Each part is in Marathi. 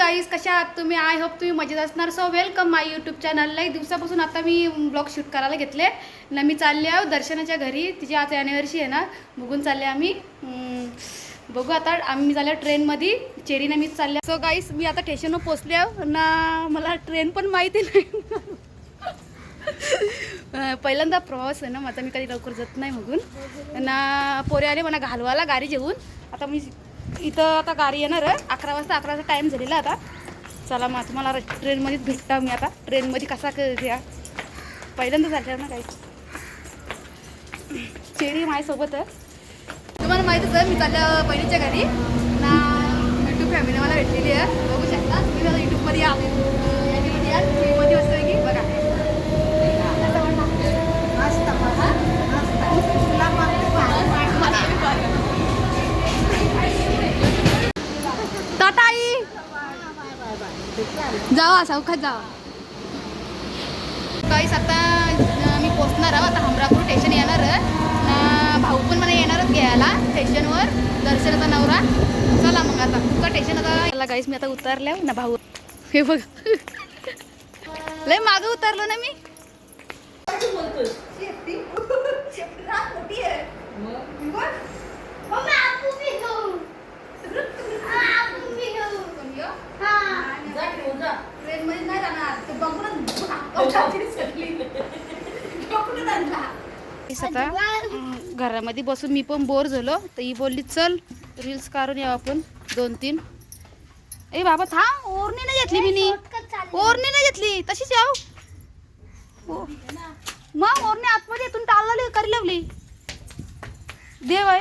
गाईज कशा आहात तुम्ही? आय होप तुम्ही मजेत असणार. सो वेलकम माय यूट्यूब चॅनलला एक दिवसापासून आता मी ब्लॉग शूट करायला घेतले. ना मी चालले आहो हो दर्शनाच्या घरी. तिची आज ॲनिव्हर्सरी आहे ना. बघून चालले आम्ही. बघू आता. आम्ही चालल्या ट्रेनमध्ये चेरीनं मीच चालले सो गाईस मी आता स्टेशनवर पोचले आहो. ना मला ट्रेन पण माहिती नाही. पहिल्यांदा प्रवास आहे ना माझा मी कधी लवकर जात नाही म्हणून ना पोरे आले मला घालवायला गाडी जेवून आता मी इथं आता गाडी येणार आहे. अकरा वाजता अकरा वाजता टाईम झालेला आता. चला मग तुम्हाला ट्रेनमध्येच भेटता मी आता. ट्रेनमध्ये कसा घ्या पहिल्यांदा झालं ना काही. चेरी माझ्यासोबत आहे. तुम्हाला माहीतच आहे मी चालल्या बहिणीच्या घरी. ना यूट्यूब फॅमिली मला भेटलेली आहे. बघू शकता. तुम्ही मला यूट्यूबमध्ये या या. फ्रीमध्ये असतं की बघा टाटाई जावा चौकात जावा. काहीच आता मी पोचणार आहोत आता हमरापूर स्टेशन येणार भाऊ पण मला येणारच घ्यायला स्टेशनवर दर्शनाचा नवरा. चला मग आता. तुमचा स्टेशन आता गाईस मी आता उतरल्या ना भाऊ. हे बघ. लय मागं उतरलो ना मी. ट्रेनमध्ये नाही जाणार ते बघूनच आता अं, घरामध्ये बसून मी पण बोर झालो. तर ही बोलली चल रील्स काढून यावं आपण दोन तीन. ए बाबा थांब. ओरणी नाही घेतली मी नी. ओरणी नाही घेतली. तशीच याव ओ. मग ओरणी आतमध्ये येतून टाळली करी लावली देव आहे.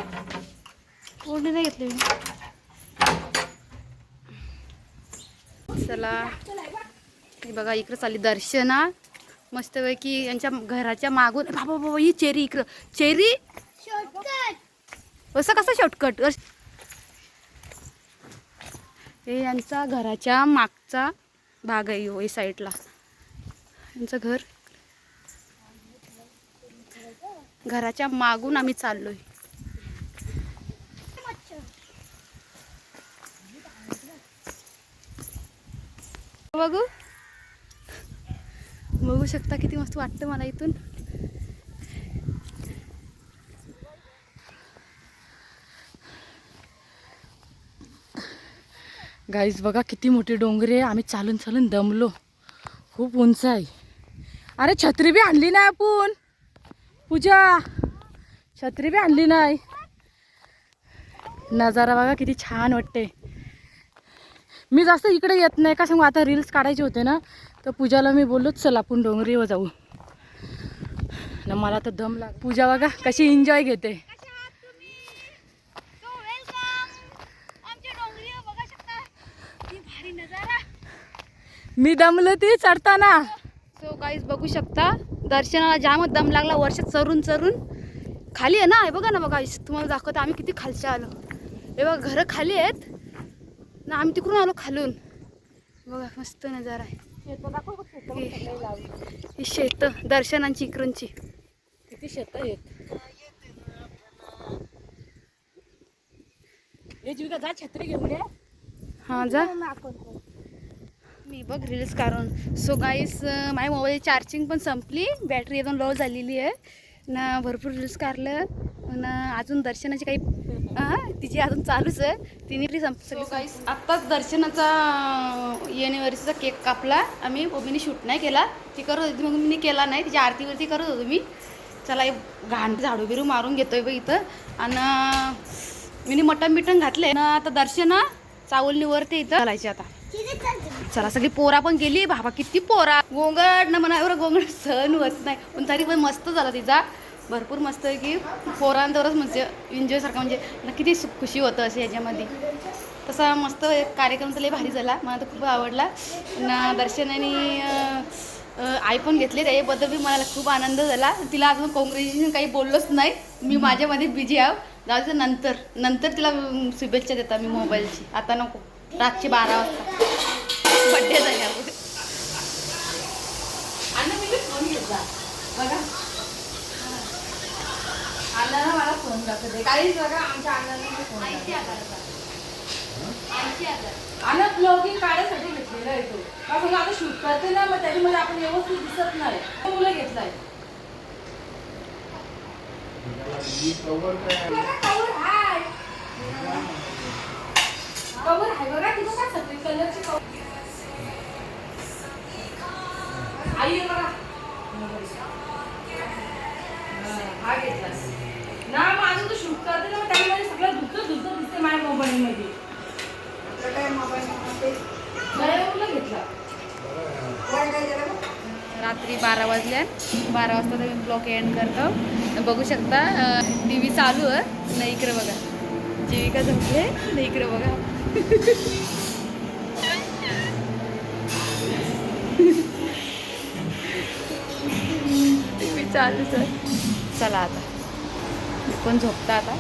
ओरणी नाही घेतली मी. चला. हे बघा इकडं चालली दर्शना. मस्तपैकी यांच्या घराच्या मागून बाबा बाबा ही चेरी इकडं. चेरी? असं कसं शॉर्टकट हे यांचा घराच्या मागचा भाग आहे हो, या साईडला. यांचं घर. घराच्या मागून आम्ही चाललोय. बघू. बघू शकता किती मस्त वाटतं मला इथून. गाईज बघा किती मोठी डोंगरी आहे. आम्ही चालून चालून दमलो. खूप उंच आहे. अरे छत्री बी आणली नाही आपण. पूजा छत्री बी आणली नाही. नजारा बघा किती छान वाटते मी जास्त इकडे येत नाही. का सांगू आता रील्स काढायचे होते ना. तर पूजाला मी बोललो चल आपण डोंगरीवर जाऊ. ना मला तर दम लाग पूजा बघा कशी एन्जॉय घेते. मी दमलो ती चढताना. सो काहीच बघू शकता दर्शनाला जामच दम लागला वर्ष चरून चरून खाली आहे ना? हे बघा ना बघा तुम्हाला दाखवतो आम्ही किती खालच्या आलो. हे बघा घरं खाली आहेत. ना आम्ही तिकडून आलो खालून. बघा मस्त नजारा आहे. हे- ही शेत दर्शनांची इकडूनची. किती शेत आहेत? हे जीविका जा छत्री घेऊन ये. हा जा. मी बघ रील्स काढून. सो गाईस माझ्या मोबाईल चार्जिंग पण संपली. बॅटरी एकदम लो झालेली आहे. ना भरपूर रील्स काढलं ना अजून दर्शनाची काही तिची अजून चालूच आहे. तिने री संप सगळी आत्ताच दर्शनाचा एनिव्हर्सरीचा केक कापला. आम्ही ओबीने शूट नाही केला. ती करत होती मग मी केला नाही. तिच्या आरतीवरती करत होतो मी. चला एक घाण झाडू बिरू मारून घेतोय बघ इथं. आणि मी मटण बिटन घातले. ना आता दर्शना चावलनीवरती इथं घालायची आता. चला सगळी पोरा पण गेली. बाबा किती पोरा. गोंगड ना म्हणा एवढं गोंगड सहन होत नाही. पण तरी पण मस्त झाला तिचा. भरपूर मस्त आहे की पोरांवरच म्हणजे एन्जॉय सारखं म्हणजे ना किती सु- खुशी होतं असं याच्यामध्ये. तसा मस्त एक कार्यक्रम तर लय भारी झाला. मला तर खूप आवडला. ना दर्शनाने अं, अं, आई पण घेतली. त्याच्याबद्दल बी मला खूप आनंद झाला. तिला अजून कॉंग्रॅच्युलेशन काही बोललोच नाही. मी माझ्यामध्ये बिझी आहो. जाऊ नंतर. नंतर तिला शुभेच्छा देता मी मोबाईलची आता नको. रातची बारा वाजता. बड्डे झाल्यावर अण्णाला मला फोन दाखवते काहीच बघा आमच्या अण्णाला फोन ऐंशी हजाराचा ऐंशी हजार. अण्णा ब्लॉगिंग काढायसाठी घेतलेला आहे तो. का आता शूट करते ना मग त्याच्यामध्ये आपण व्यवस्थित दिसत नाही. मुलं घेतलाय. कवर आहे. बघा तिथं काय सगळी कलरची. आई बघा. हा घेतला अजून करते ना त्यामध्ये सगळं धुतं धुतं दिसते माझ्या मोबाईलमध्ये. घेतला? रात्री बारा वाजल्या बारा वाजता तर मी ब्लॉक एंड करतो. बघू शकता टी व्ही चालू आहे. नाही इकडे बघा. जीविका झोपले? नाही इकडे बघा. टी व्ही चालू सर चला आता. पण झोपता आता.